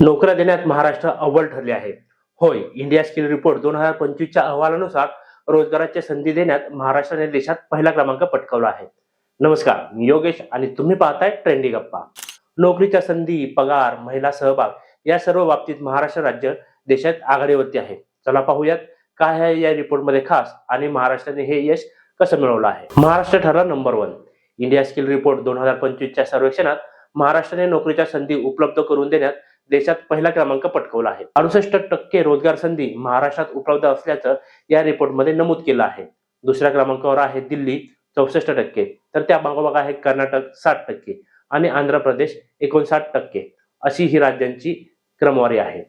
नोकऱ्या देण्यात महाराष्ट्र अव्वल ठरले आहे. होय इंडिया स्किल रिपोर्ट दोन हजार पंचवीसच्या अहवालानुसार रोजगाराच्या संधी देण्यात महाराष्ट्राने देशात पहिला क्रमांक पटकावला आहे. नमस्कार मी योगेश आणि तुम्ही पाहताय ट्रेंडी गप्पा. नोकरीच्या संधी पगार महिला सहभाग या सर्व बाबतीत महाराष्ट्र राज्य देशात आघाडीवरती आहे. चला पाहूयात काय आहे या रिपोर्टमध्ये खास आणि महाराष्ट्राने हे यश कसं मिळवलं आहे. महाराष्ट्र ठरला number one. India skill report दोन हजार पंचवीसच्या सर्वेक्षणात महाराष्ट्राने नोकरीच्या संधी उपलब्ध करून देण्यात देशात पहिला क्रमांक पटकवला आहे. अडुसष्ट टक्के रोजगार संधी महाराष्ट्रात उपलब्ध असल्याचं या रिपोर्टमध्ये नमूद केलं आहे. दुसऱ्या क्रमांकावर आहे दिल्ली चौसष्ट टक्के. तर त्या मागोमाग आहे कर्नाटक साठ टक्के आणि आंध्र प्रदेश एकोणसाठ टक्के. अशी ही राज्यांची क्रमवारी आहे.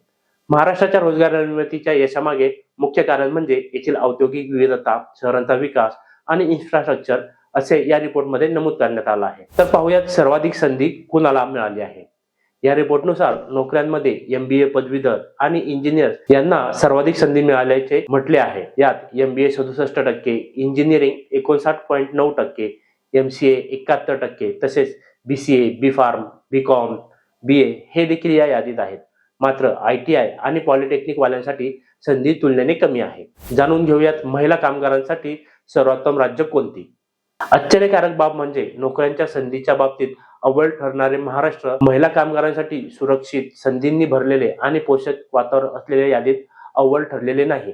महाराष्ट्राच्या रोजगार निर्मितीच्या यशामागे मुख्य कारण म्हणजे येथील औद्योगिक विविधता शहरांचा विकास आणि इन्फ्रास्ट्रक्चर असे या रिपोर्टमध्ये नमूद करण्यात आलं आहे. तर पाहूयात सर्वाधिक संधी कुणाला मिळाली आहे? या रिपोर्टनुसार नोकऱ्यांमध्ये एमबीए पदवीधर आणि इंजिनियर यांना सर्वाधिक संधी मिळाल्याचे म्हटले आहे. यात एमबीए सदुसष्ट टक्के इंजिनिअरिंग एकोणसाठ पॉईंट नऊ टक्के एमसीए एकाहत्तर टक्के तसेच BCA B pharm B com B A हे देखील या यादीत आहेत. मात्र आय टी आय आणि पॉलिटेक्निक वाल्यांसाठी संधी तुलनेने कमी आहे. जाणून घेऊयात महिला कामगारांसाठी सर्वोत्तम राज्य कोणती? आश्चर्यकारक बाब म्हणजे नोकऱ्यांच्या संधीच्या बाबतीत अव्वल ठरणारे महाराष्ट्र महिला कामगारांसाठी सुरक्षित संधींनी भरलेले आणि पोषक वातावरण असलेल्या यादीत अव्वल ठरलेले नाही.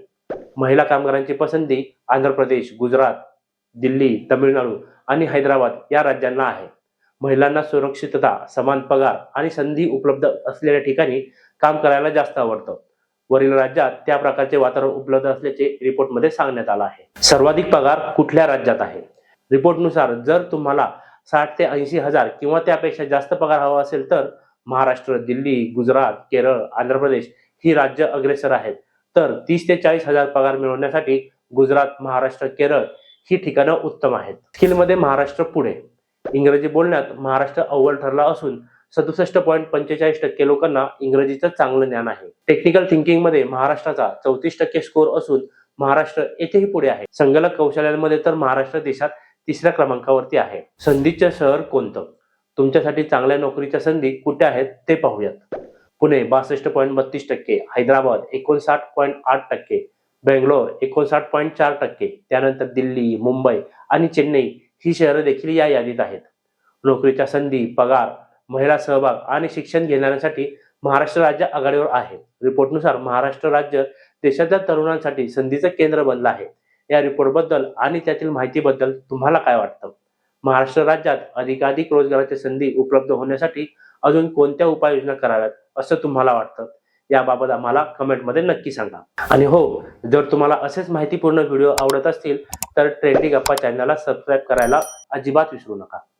महिला कामगारांची पसंती आंध्र प्रदेश गुजरात दिल्ली तमिळनाडू आणि हैदराबाद या राज्यांना आहे. महिलांना सुरक्षितता समान पगार आणि संधी उपलब्ध असलेल्या ठिकाणी काम करायला जास्त आवडतं. वरील राज्यात त्या प्रकारचे वातावरण उपलब्ध असल्याचे रिपोर्टमध्ये सांगण्यात आलं आहे. सर्वाधिक पगार कुठल्या राज्यात आहे? रिपोर्टनुसार जर तुम्हाला साठ ते ऐंशी हजार किंवा त्यापेक्षा जास्त पगार हवा असेल तर महाराष्ट्र दिल्ली गुजरात केरळ आंध्र प्रदेश ही राज्य अग्रेसर आहेत. तर तीस ते चाळीस हजार पगार मिळवण्यासाठी गुजरात महाराष्ट्र केरळ ही ठिकाणं उत्तम आहेत. स्किलमध्ये महाराष्ट्र पुढे. इंग्रजी बोलण्यात महाराष्ट्र अव्वल ठरला असून सदुसष्ट पॉईंट पंचेचाळीस टक्के लोकांना इंग्रजीचं चांगलं ज्ञान आहे. टेक्निकल थिंकिंगमध्ये महाराष्ट्राचा चौतीस टक्के स्कोर असून महाराष्ट्र येथेही पुढे आहे. संगणक कौशल्यांमध्ये तर महाराष्ट्र देशात तिसऱ्या क्रमांकावरती आहे. संधीचं शहर कोणतं? तुमच्यासाठी चांगल्या नोकरीच्या संधी कुठे आहेत ते पाहूयात. पुणे बासष्ट पॉईंट बत्तीस टक्के. हैदराबाद एकोणसाठ पॉईंट आठ टक्के. बेंगलोर एकोणसाठ पॉईंट चार टक्के. त्यानंतर दिल्ली मुंबई आणि चेन्नई ही शहरं देखील या यादीत आहेत. नोकरीच्या संधी पगार महिला सहभाग आणि शिक्षण घेणाऱ्यांसाठी महाराष्ट्र राज्य आघाडीवर आहे. रिपोर्टनुसार महाराष्ट्र राज्य देशाच्या तरुणांसाठी संधीचं केंद्र बनलं आहे. या रिपोर्टबद्दल आणि त्यातील माहितीबद्दल तुम्हाला काय वाटतं? महाराष्ट्र राज्यात अधिकाधिक रोजगाराच्या संधी उपलब्ध होण्यासाठी अजून कोणत्या उपाययोजना कराव्यात असं तुम्हाला वाटतं? याबाबत आम्हाला कमेंटमध्ये नक्की सांगा. आणि हो जर तुम्हाला असेच माहितीपूर्ण व्हिडिओ आवडत असतील तर ट्रेंडी गप्पा चॅनलला सबस्क्राईब करायला अजिबात विसरू नका.